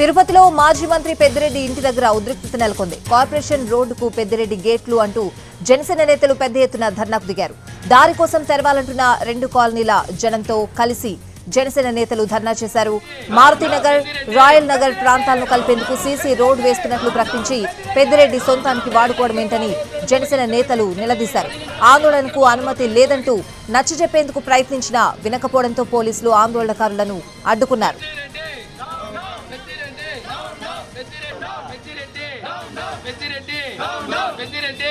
తిరుపతిలో మాజీ మంత్రి పెద్దిరెడ్డి ఇంటి దగ్గర ఉద్రిక్తత నెలకొంది. కార్పొరేషన్ రోడ్డుకు పెద్దిరెడ్డి గేట్లు అంటూ జనసేన నేతలు పెద్ద ఎత్తున ధర్నాకు దిగారు. దారి కోసం తెరవాలంటున్న రెండు కాలనీల జనంతో కలిసి జనసేన నేతలు ధర్నా చేశారు. మారుతినగర్ రాయల్ నగర్ ప్రాంతాలను కలిపేందుకు సీసీ రోడ్ వేస్తున్నట్లు ప్రకటించి పెద్దిరెడ్డి సొంతానికి వాడుకోవడమేంటని జనసేన నేతలు నిలదీశారు. ఆందోళనకు అనుమతి లేదంటూ నచ్చజెప్పేందుకు ప్రయత్నించినా వినకపోవడంతో పోలీసులు ఆందోళనకారులను అడ్డుకున్నారు. పెద్దిరెడ్డి. పెద్దిరెడ్డి.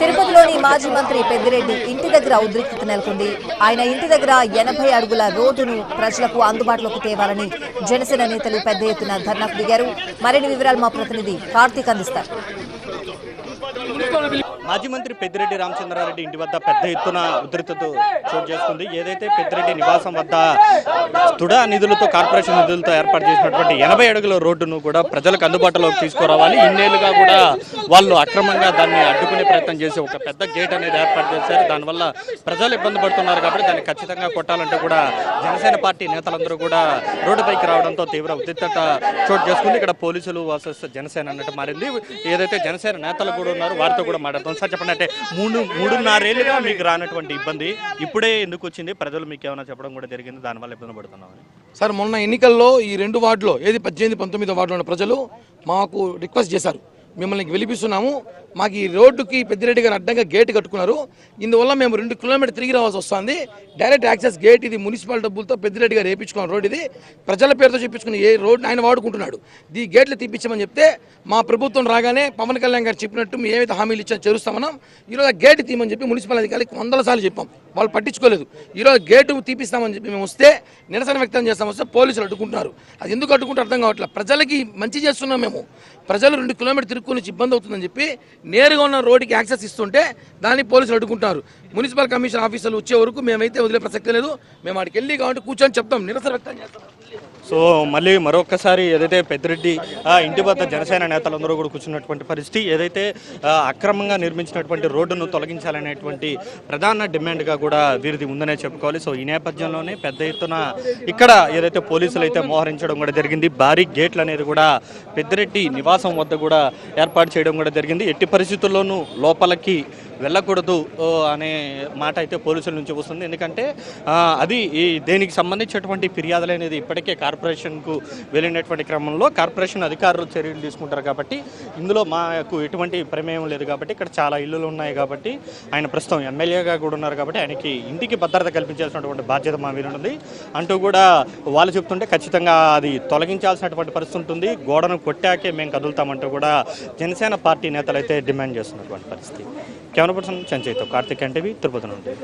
తిరుపతిలోని మాజీ మంత్రి పెద్దిరెడ్డి ఇంటి దగ్గర ఉద్రిక్తత నెలకొంది. ఆయన ఇంటి దగ్గర ఎనభై అడుగుల రోడ్డును ప్రజలకు అందుబాటులోకి తేవాలని జనసేన నేతలు పెద్ద ఎత్తున ధర్నాకు దిగారు. మరిన్ని వివరాలు మా ప్రతినిధి కార్తీక్ అందిస్తారు. మాజీ మంత్రి పెద్దిరెడ్డి రామచంద్రారెడ్డి ఇంటి వద్ద పెద్ద ఎత్తున ఉధృతతో చోటు చేసుకుంది. ఏదైతే పెద్దిరెడ్డి నివాసం వద్ద తుడా నిధులతో కార్పొరేషన్ నిధులతో ఏర్పాటు చేసినటువంటి ఎనభై అడుగుల రోడ్డును కూడా ప్రజలకు అందుబాటులోకి తీసుకురావాలి. ఇన్నేళ్ళుగా కూడా వాళ్ళు అక్రమంగా దాన్ని అడ్డుకునే ప్రయత్నం చేసి ఒక పెద్ద గేట్ అనేది ఏర్పాటు చేశారు. దానివల్ల ప్రజలు ఇబ్బంది పడుతున్నారు కాబట్టి దాన్ని ఖచ్చితంగా కొట్టాలంటే కూడా జనసేన పార్టీ నేతలందరూ కూడా రోడ్డుపైకి రావడంతో తీవ్ర ఉద్రిక్తత చోటు చేసుకుంది. ఇక్కడ పోలీసులు వర్సెస్ జనసేన అన్నట్టు మారింది. ఏదైతే జనసేన నేతలు కూడా ఉన్నారు వారితో కూడా మాట్లాడతాం. సార్ చెప్పండి అంటే మూడు మూడున్నరేళ్ళుగా మీకు రానటువంటి ఇబ్బంది ఇప్పుడే ఎందుకు వచ్చింది? ప్రజలు మీకు ఏమైనా చెప్పడం కూడా జరిగింది దానివల్ల ఇబ్బంది పడుతున్నామని. సార్ మొన్న ఎన్నికల్లో ఈ రెండు వార్డులో ఏది పద్దెనిమిది పంతొమ్మిది వార్డులో ఉన్న ప్రజలు మాకు రిక్వెస్ట్ చేశారు. మిమ్మల్ని వెలిపిస్తున్నాము మాకు ఈ రోడ్డుకి పెద్దిరెడ్డి గారు అడ్డంగా గేట్ కట్టుకున్నారు. ఇందువల్ల మేము రెండు కిలోమీటర్ తిరిగి రావాల్సి వస్తుంది. డైరెక్ట్ యాక్సెస్ గేట్ ఇది మున్సిపల్ డబ్బులతో పెద్దిరెడ్డి గారు వేయించుకున్న రోడ్ ఇది. ప్రజల పేరుతో చెప్పించుకుని ఏ రోడ్డు ఆయన వాడుకుంటున్నాడు. ఈ గేట్లు తీపించమని చెప్తే మా ప్రభుత్వం రాగానే పవన్ కళ్యాణ్ గారు చెప్పినట్టు మేము ఏవైతే హామీలు ఇచ్చారో చేరుస్తామన్నాం. ఈరోజు ఆ గేట్ తీయమని చెప్పి మున్సిపల్ అధికారికి వందల సార్లు చెప్పాం. వాళ్ళు పట్టించుకోలేదు. ఈరోజు గేటు తీపిస్తామని చెప్పి మేము వస్తే నిరసన వ్యక్తం చేస్తాం వస్తే పోలీసులు అడ్డుకుంటున్నారు. అది ఎందుకు అడ్డుకుంటే అర్థం కావట్లేదు. ప్రజలకి మంచి చేస్తున్నాం మేము. ప్రజలు రెండు కిలోమీటర్ తిరుక్కుని ఇబ్బంది అవుతుందని చెప్పి నేరుగా ఉన్న రోడ్డుకి యాక్సెస్ ఇస్తుంటే దాన్ని పోలీసులు అడ్డుకుంటారు మున్సిపల్ కమిషన్ ఆఫీసర్లు వచ్చే వరకు మేమైతే వదిలే ప్రసక్తి లేదు. మేము వాడికి వెళ్ళి కాబట్టి కూర్చొని చెప్తాం. నిరసన వ్యక్తం చేస్తాం. సో మళ్ళీ మరొకసారి ఏదైతే పెద్దిరెడ్డి ఇంటి వద్ద జనసేన నేతలందరూ కూడా కూర్చున్నటువంటి పరిస్థితి ఏదైతే అక్రమంగా నిర్మించినటువంటి రోడ్డును తొలగించాలనేటువంటి ప్రధాన డిమాండ్గా కూడా వీరిది ఉందనే చెప్పుకోవాలి. సో ఈ నేపథ్యంలోనే పెద్ద ఎత్తున ఇక్కడ ఏదైతే పోలీసులు అయితే మోహరించడం కూడా జరిగింది భారీ గేట్లు అనేది కూడా పెద్దిరెడ్డి నివాసం వద్ద కూడా ఏర్పాటు చేయడం కూడా జరిగింది. ఎట్టి పరిస్థితుల్లోనూ లోపలికి వెళ్ళకూడదు ఓ, అనే మాట అయితే పోలీసుల నుంచి వస్తుంది. ఎందుకంటే అది ఈ దేనికి సంబంధించినటువంటి ఫిర్యాదులు అనేది ఇప్పటికే కార్పొరేషన్కు వెళ్ళినటువంటి క్రమంలో కార్పొరేషన్ అధికారులు చర్యలు తీసుకుంటారు కాబట్టి ఇందులో మాకు ఎటువంటి ప్రమేయం లేదు కాబట్టి ఇక్కడ చాలా ఇల్లులు ఉన్నాయి కాబట్టి ఆయన ప్రస్తుతం ఎమ్మెల్యేగా కూడా ఉన్నారు కాబట్టి ఆయనకి ఇంటికి భద్రత కల్పించాల్సినటువంటి బాధ్యత మా మీద ఉంది. అంటూ కూడా వాళ్ళు చెప్తుంటే ఖచ్చితంగా అది తొలగించాల్సినటువంటి పరిస్థితి ఉంటుంది. గోడను కొట్టాకే మేము కదులుతామంటూ కూడా జనసేన పార్టీ నేతలు అయితే డిమాండ్ చేస్తున్నటువంటి పరిస్థితి. కెమెరా పర్సన్ చంచయ్యతో కార్తిక్ ఎన్టీవీ తిరుపతి నుండి.